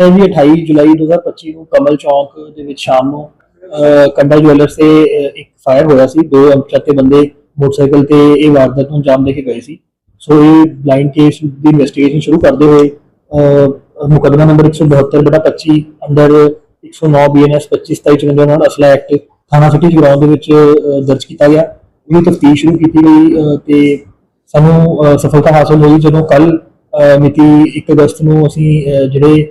ਇਹ ਜੀ 28 ਜੁਲਾਈ 2025 ਨੂੰ ਕਮਲ ਚੌਂਕ ਦੇ ਵਿੱਚ ਸ਼ਾਮ ਨੂੰ ਅਹ, ਕੰਡਾ ਜੁਐਲਰਸ ਤੇ ਅਹ, ਇੱਕ ਫਾਇਰ ਹੋਇਆ ਸੀ। ਦੋ ਅਣਪਛਾਤੇ ਬੰਦੇ ਮੋਟਰਸਾਈਕਲ ਤੇ ਇਹ ਵਾਰਦਾਤ ਨੂੰ ਅੰਜਾਮ ਦੇ ਕੇ ਗਏ ਸੀ। ਸੋ ਇਹ ਬਲਾਈਂਡ ਕੇਸ ਦੀ ਇਨਵੈਸਟੀਗੇਸ਼ਨ ਸ਼ੁਰੂ ਕਰਦੇ ਹੋਏ ਅਹ, ਨੰਬਰ 172/25 ਅੰਡਰ 109 ਬੀਐਨਐਸ 25 27 ਨਾਲ ਅਸਲਾ ਐਕਟ ਥਾਣਾ ਸਿਟੀ ਜਗਰਾਉਂ ਦੇ ਵਿੱਚ ਦਰਜ ਕੀਤਾ ਗਿਆ। ਇਹ ਤਫਤੀਸ਼ ਸ਼ੁਰੂ ਕੀਤੀ ਗਈ ਤੇ ਸਾਨੂੰ ਸਫਲਤਾ ਹਾਸਲ ਹੋਈ ਜਦੋਂ ਕੱਲ ਮਿਤੀ 1 ਅਗਸਤ ਨੂੰ ਅਸੀਂ ਜਿਹੜੇ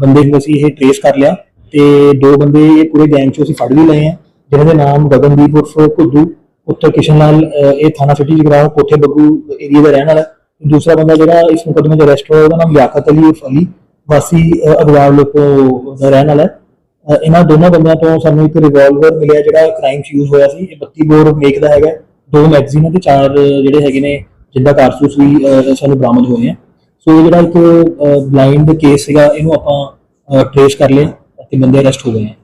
ਬੰਦੇ ਨੂੰ ਅਸੀਂ ਇਹ ਟ੍ਰੇਸ ਕਰ ਲਿਆ ਤੇ ਦੋ ਬੰਦੇ ਇਹ ਪੂਰੇ ਗੈਂਗ ਚੋਂ ਅਸੀਂ ਫੜ ਵੀ ਲਏ ਆ ਜਿਨ੍ਹਾਂ ਦੇ ਨਾਮ ਗਗਨਦੀਪ ਉਰਫ ਕੁੱਦੂ ਉੱਤਰ ਕਿਸ਼ਨ ਲਾਲ ਇਹ ਥਾਣਾ ਸਿਟੀ ਜਗਰਾਉਂ ਕੋਠੇ ਬੱਗੂ ਏਰੀਆ ਦਾ ਰਹਿਣ ਵਾਲਾ ਦੂਸਰਾ ਬੰਦਾ ਜਿਹੜਾ ਇਸ ਮੁਕੱਦਮੇ 'ਚ ਅਰੈਸਟ ਹੋਇਆ ਉਹਦਾ ਨਾਮ ਲਿਆਕਤ ਅਲੀ ਉਰਫ ਅਲੀ ਵਾਸੀ ਅਹ, ਅਗਵਾਲ ਲੋਕੋ ਦਾ ਰਹਿਣ ਵਾਲਾ ਇਹਨਾਂ ਦੋਨਾਂ ਬੰਦਿਆਂ ਤੋਂ ਸਾਨੂੰ ਇੱਕ ਰਿਵਾਲਵਰ ਮਿਲਿਆ ਜਿਹੜਾ ਕ੍ਰਾਈਮ 'ਚ ਯੂਜ਼ ਹੋਇਆ ਸੀ। ਇਹ 32 ਬੋਰ ਮੇਕ ਦਾ ਹੈਗਾ। ਦੋ ਮੈਗਜ਼ੀਨ ਤੇ ਚਾਰ ਜਿਹੜੇ ਹੈਗੇ ਨੇ ਜਿੰਦਾ ਕਾਰਤੂਸ ਵੀ ਸਾਨੂੰ ਬਰਾਮਦ ਹੋਏ ਆ। ਸੋ ਇਹ ਜਿਹੜਾ ਇੱਕ ਬਲਾਈਂਡ ਕੇਸ ਸੀਗਾ ਇਹਨੂੰ ਆਪਾਂ ਟ੍ਰੇਸ ਕਰ ਲਿਆ ਤੇ ਬੰਦੇ ਅਰੈਸਟ ਹੋ ਗਏ ਆ।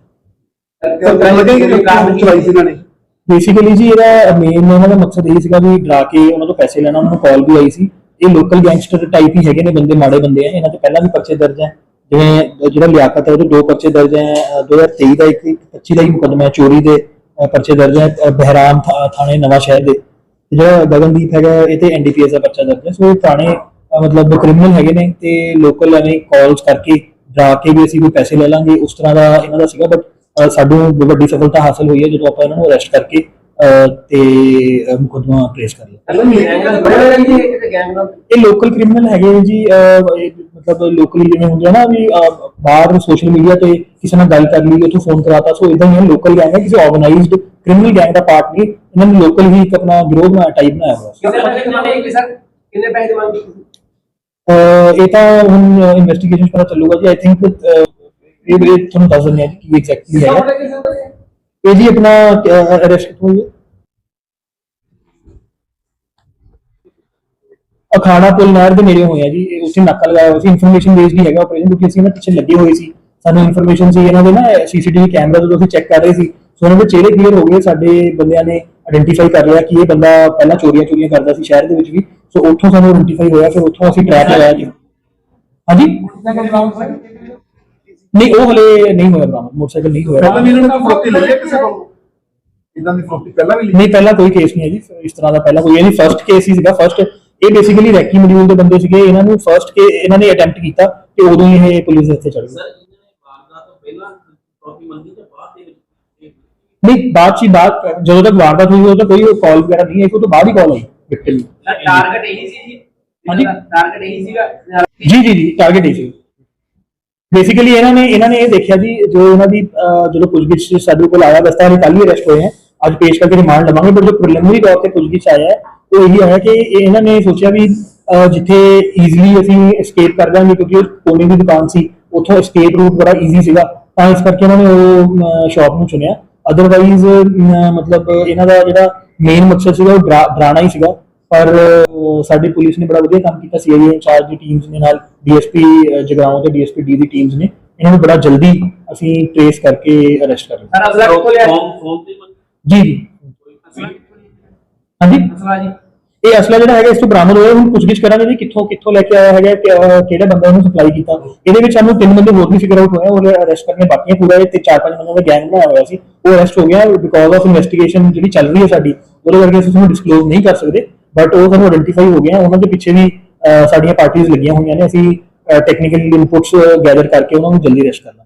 ਬੇਸਿਕਲੀ ਜੀ ਇਹਦਾ ਮੇਨ ਇਹਨਾਂ ਦਾ ਮਕਸਦ ਇਹ ਸੀਗਾ ਵੀ ਡਰਾ ਕੇ ਉਹਨਾਂ ਤੋਂ ਪੈਸੇ ਲੈਣਾ ਉਹਨਾਂ ਨੂੰ ਕਾਲ ਵੀ ਆਈ ਸੀ। ਇਹ ਲੋਕਲ ਗੈਂਗਸਟਰ ਟਾਈਪ ਹੀ ਹੈਗੇ ਨੇ ਬੰਦੇ ਮਾੜੇ ਬੰਦੇ ਆ ਇਹਨਾਂ ਤੇ ਪਹਿਲਾਂ ਵੀ ਪਰਚੇ ਦਰਜ ਹੈ ਜਿਵੇਂ ਜਿਹੜਾ ਲਿਆਕਤ ਹੈ ਉਹਦੇ ਦੋ ਪਰਚੇ ਦਰਜ ਹੈ ਅਹ 2023 ਦਾ ਇੱਕ ਇੱਕ 25 ਦਾ ਹੀ ਮੁਕੱਦਮਾ ਹੈ ਚੋਰੀ ਦੇ ਪਰਚੇ ਦਰਜ ਹੈ ਬਹਿਰਾਮ ਥਾਣੇ ਨਵਾਂ ਸ਼ਹਿਰ ਦੇ ਜਿਹੜਾ ਗਗਨਦੀਪ ਹੈਗਾ ਇਹ ਤੇ ਐਨਡੀਪੀਐਸ ਦਾ ਪਰਚਾ ਦਰਜ ਹੈ ਸੋ ਇਹ ਅਹ ਮਤਲਬ ਕ੍ਰਿਮੀਨਲ ਹੈਗੇ ਨੇ ਤੇ ਲੋਕਲ ਐਵੇਂ ਕਾਲਸ ਕਰਕੇ ਡਰਾ ਕੇ ਵੀ ਅਸੀਂ ਕੋਈ ਪੈਸੇ ਲੈ ਲਾਂਗੇ ਉਸ ਤਰ੍ਹਾਂ ਦਾ ਇਹਨਾਂ ਦਾ ਸੀਗਾ ਬਟ ਸਾਨੂੰ ਵੱਡੀ ਸਫਲਤਾ ਹਾਸਲ ਹੋਈ ਹੈ ਜਦੋਂ ਆਪਾਂ ਇਹਨਾਂ ਨੂੰ ਅਰੈਸਟ ਕਰਕੇ ਤੇ ਮੁਕੱਦਮਾ ਟ੍ਰੇਸ ਕਰ ਲਿਆ। ਇਹ ਲੋਕਲ ਕ੍ਰਿਮੀਨਲ ਹੈਗੇ ਨੇ ਜੀ ਮਤਲਬ ਲੋਕਲੀ ਜਿਵੇਂ ਹੁੰਦੇ ਆ ਨਾ ਵੀ ਬਾਹਰ ਸੋਸ਼ਲ ਮੀਡੀਆ ਤੇ ਕਿਸੇ ਨਾਲ ਗੱਲ ਕਰ ਲਈ ਉੱਥੋਂ ਫੋਨ ਕਰਾਤਾ ਸੋ ਇਦਾਂ ਹੀ ਲੋਕਲ ਗੈਂਗ ਹੈ ਕਿਸੇ ਆਰਗੇਨਾਈਜ਼ਡ ਕ੍ਰਿਮੀਨਲ ਗੈਂਗ ਦਾ ਪਾਰਟ ਨਹੀਂ ਇਹਨਾਂ ਨੇ ਲੋਕਲ ਹੀ ਇੱਕ ਆਪਣਾ ਗਿਰੋਹ ਬਣਾ ਟਾਈਪ ਬਣਾਇਆ ਹੋਇਆ ਕਿੰਨੇ ਪੈਸੇ ਮੰਗਦੇ ਇਹ ਤਾਂ ਹੁਣ ਇਨਵੈਸਟੀਗੇਸ਼ਨ ਪਤਾ ਚੱਲੂਗਾ ਜੀ ਆਈ ਥਿੰਕ ਇਹ ਵੀ ਤੁਹਾਨੂੰ ਦੱਸ ਦਿੰਦੇ ਆ ਜੀ ਕੀ ਐਗਜ਼ੈਕਟਲੀ ਹੈ। ਇਹ ਜੀ ਆਪਣਾ ਅਰੈਸਟ ਹੋਈ ਹੈ? ਅਖਾੜਾ ਪੁਲ ਨਹਿਰ ਦੇ ਨੇੜੇ ਹੋਇਆ ਜੀ ਉੱਥੇ ਨਾਕਾ ਲਗਾਇਆ ਹੋਇਆ ਸੀ ਇਨਫੋਰਮੇਸ਼ਨ ਬੇਸਡ ਹੀ ਹੈਗਾ ਆਪਰੇਸ਼ਨ ਕਿਉਂਕਿ ਅਸੀਂ ਇਹਨਾਂ ਪਿੱਛੇ ਲੱਗੇ ਹੋਏ ਸੀ। ਸਾਨੂੰ ਇਨਫੋਰਮੇਸ਼ਨ ਸੀ ਇਹਨਾਂ ਦੇ ਨਾ ਸੀਸੀਟੀਵੀ ਕੈਮਰਾ ਜਦੋਂ ਅਸੀਂ ਚੈੱਕ ਕਰ ਰਹੇ ਸੀ। ਸੋ ਇਹਨਾਂ ਦੇ ਚਿਹਰੇ ਕਲੀਅਰ ਹੋ ਗਏ ਸਾਡੇ ਬੰਦਿਆਂ ਨੇ ਆਇਡੈਂਟੀਫਾਈ ਕਰ ਲਿਆ ਕਿ ਇਹ ਬੰਦਾ ਪਹਿਲਾਂ ਚੋਰੀਆਂ ਚੋਰੀਆਂ ਕਰਦਾ ਸੀ ਸ਼ਹਿਰ ਦੇ ਵਿੱਚ ਵੀ ਸੋ ਉੱਥੋਂ ਸਾਨੂੰ ਆਇਡੈਂਟੀਫਾਈ ਹੋਇਆ ਫਿਰ ਉੱਥੋਂ ਅਸੀਂ ਟਰੈਕ ਲਗਾਇਆ ਜੀ। ਹਾਂਜੀ? ਨਹੀਂ ਉਹ ਹਲੇ ਨਹੀਂ ਹੋਇਆ ਬਰਾਮਦ ਮੋਟਰਸਾਈਕਲ ਨਹੀਂ ਹੋਇਆ। ਪਹਿਲਾਂ ਵੀ ਇਹਨਾਂ ਨੇ ਫਰੋਤੀ ਲਈ ਹੈ ਕਿਸੇ ਕੋਲ? ਇਦਾਂ ਦੀ ਫਰੋਤੀ ਪਹਿਲਾਂ ਵੀ ਲਈ? ਨਹੀਂ ਪਹਿਲਾਂ ਕੋਈ ਕੇਸ ਨਹੀਂ ਹੈ ਜੀ ਇਸ ਤਰ੍ਹਾਂ ਦਾ ਪਹਿਲਾਂ ਕੋਈ ਇਹ ਨਹੀਂ ਫਰਸਟ ਕੇਸ ਹੀ ਸੀਗਾ ਫਰਸਟ ਇਹ ਬੇਸਿਕਲੀ ਰੈਕੀ ਮੋਡਿਊਲ ਦੇ ਬੰਦੇ ਸੀਗੇ ਇਹਨਾਂ ਨੂੰ ਫਰਸਟ ਕੇ ਇਹਨਾਂ ਨੇ ਅਟੈਂਪਟ ਕੀਤਾ ਤੇ ਉਦੋਂ ਹੀ ਇਹ ਪੁਲਿਸ ਦੇ ਇੱਥੇ ਚੜ ਗਏ। ਸਰ ਇਹਨਾਂ ਨੇ ਵਾਰਦਾਤ ਤੋਂ ਪਹਿਲਾਂ ਟਰੋਫੀ ਮੰਗੀ ਤੇ ਬਾਅਦ ਦੇ ਵਿੱਚ ਨਹੀਂ ਬਾਅਦ ਚ ਹੀ ਬਾਅਦ ਜਦੋਂ ਤੱਕ ਵਾਰਦਾਤ ਹੋਈ ਉਦੋਂ ਤੱਕ ਕੋਈ ਕਾਲ ਵਗੈਰਾ ਨਹੀਂ ਆਈ ਉਹ ਤੋਂ ਬਾਅਦ ਹੀ ਕਾਲ ਆਈ ਵਿਕਟਿਮ ਸਰ ਟਾਰਗੇਟ ਇਹੀ ਸੀ ਜੀ ਹਾਂਜੀ। ਟਾਰਗੇਟ ਇਹੀ ਸੀਗਾ ਜੀ ਜੀ ਜੀ ਟਾਰਗੇਟ ਇਹ ਸੀ ਬੇਸਿਕਲੀ ਇਹਨਾਂ ਨੇ ਇਹਨਾਂ ਨੇ ਇਹ ਦੇਖਿਆ ਜੀ ਜੋ ਇਹਨਾਂ ਦੀ ਅਹ, ਜਦੋਂ ਪੁੱਛਗਿੱਛ 'ਚ ਸਾਡੇ ਕੋਲ ਆਇਆ ਵਸਤਾ ਇਹ ਕੱਲ ਹੀ ਅਰੈਸਟ ਹੋਏ ਹੈ ਅੱਜ ਪੇਸ਼ ਕਰਕੇ ਰਿਮਾਂਡ ਲਵਾਂਗੇ ਪਰ ਜੋ ਪ੍ਰੀਲਿਮਿਨਰੀ ਤੌਰ ਤੇ ਪੁੱਛਗਿੱਛ ਆਇਆ ਹੈ ਉਹ ਇਹੀ ਆਇਆ ਕਿ ਇਹ- ਇਹਨਾਂ ਨੇ ਸੋਚਿਆ ਵੀ ਅਹ, ਜਿੱਥੇ ਈਜ਼ੀਲੀ ਅਸੀਂ ਐਸਕੇਪ ਕਰ ਦਾਂਗੇ ਕਿਉਂਕਿ ਉਹ ਕੋਨੇ ਦੀ ਦੁਕਾਨ ਸੀ ਉੱਥੋਂ ਐਸਕੇਪ ਰੂਟ ਬੜਾ ਈਜ਼ੀ ਸੀਗਾ ਤਾਂ ਇਸ ਕਰਕੇ ਇਹਨਾਂ ਨੇ ਉਹ ਸ਼ਾਪ ਨੂੰ ਚੁਣਿਆ ਅਦਰਵਾਈਜ਼ ਮਤਲਬ ਇਹਨਾਂ ਦਾ ਜਿਹੜਾ ਮੇਨ ਮਕਸਦ ਸੀਗਾ ਉਹ ਡਰਾ- ਡਰਾਉਣਾ ਹੀ ਸੀਗਾ। ਪਰ ਸਾਡੀ ਪੁਲਿਸ ਨੇ ਬੜਾ ਵਧੀਆ ਕੰਮ ਕੀਤਾ। ਸੀਆਈਏ ਇੰਚਾਰਜ ਦੀ ਟੀਮਸ ਦੇ ਨਾਲ ਡੀਐਸਪੀ ਜਗਰਾਉਂ ਤੇ ਡੀਐਸਪੀ ਡੀ ਦੀ ਟੀਮਸ ਨੇ। ਇਹਨਾਂ ਨੂੰ ਬੜਾ ਜਲਦੀ ਅਸੀਂ ਟ੍ਰੇਸ ਕਰਕੇ ਅਰੈਸਟ ਕਰ ਲਿਆ। ਸਰ ਅਸਲਾ ਤੇ ਜੀ ਜੀ। ਹਾਂਜੀ? ਅਸਲਾ ਜੀ। ਇਹ ਅਸਲਾ ਜਿਹੜਾ ਹੈਗਾ ਇਸ ਤੋਂ ਬਰਾਮਦ ਹੋਇਆ। ਹੁਣ ਪੁੱਛਗਿੱਛ ਕਰਾਂਗੇ ਜੀ ਕਿੱਥੋਂ ਕਿੱਥੋਂ ਲੈ ਕੇ ਆਇਆ ਹੈਗਾ ਕਿਹੜਾ ਬੰਦਾ ਇਹਨੂੰ ਸਪਲਾਈ ਕੀਤਾ। ਇਹਦੇ ਵਿੱਚ ਸਾਨੂੰ ਤਿੰਨ ਬੰਦੇ ਹੋਰ ਵੀ ਫਿਗਰ ਆਊਟ ਹੋਏ ਉਹ ਅਰੈਸਟ ਕਰਨੇ ਬਾਕੀ ਹੈ ਪੂਰਾ ਇਹ ਤੇ ਚਾਰ ਪੰਜ ਬੰਦਿਆਂ ਦਾ ਗੈਂਗ ਬਣਾਇਆ ਹੋਇਆ ਸੀ। ਉਹ ਅਰੈਸਟ ਹੋ ਗਿਆ ਬਿਕੋਜ਼ ਆਫ ਇਨਵੈਸਟੀਗੇਸ਼ਨ ਜਿਹੜੀ ਚੱਲ ਰਹੀ ਹੈ ਸਾਡੀ, ਉਹਦੇ ਕਰਕੇ ਅਸੀਂ ਤੁਹਾਨੂੰ ਡਿਸਕਲੋਜ਼ ਨਹੀਂ ਕਰ ਸਕਦੇ ਬਟ ਉਹ ਸਾਨੂੰ ਆਇਡੈਂਟੀਫਾਈ ਹੋ ਗਿਆ, ਉਹਨਾਂ ਦੇ ਪਿੱਛੇ ਵੀ ਸਾਡੀਆਂ ਪਾਰਟੀਆਂ ਲੱਗੀਆਂ ਹੋਈਆਂ ਨੇ, ਅਸੀਂ ਟੈਕਨੀਕਲ ਇਨਪੁਟਸ ਗੈਦਰ ਕਰਕੇ ਉਹਨਾਂ ਨੂੰ ਜਲਦੀ ਅਰੈਸਟ ਕਰਨਾ।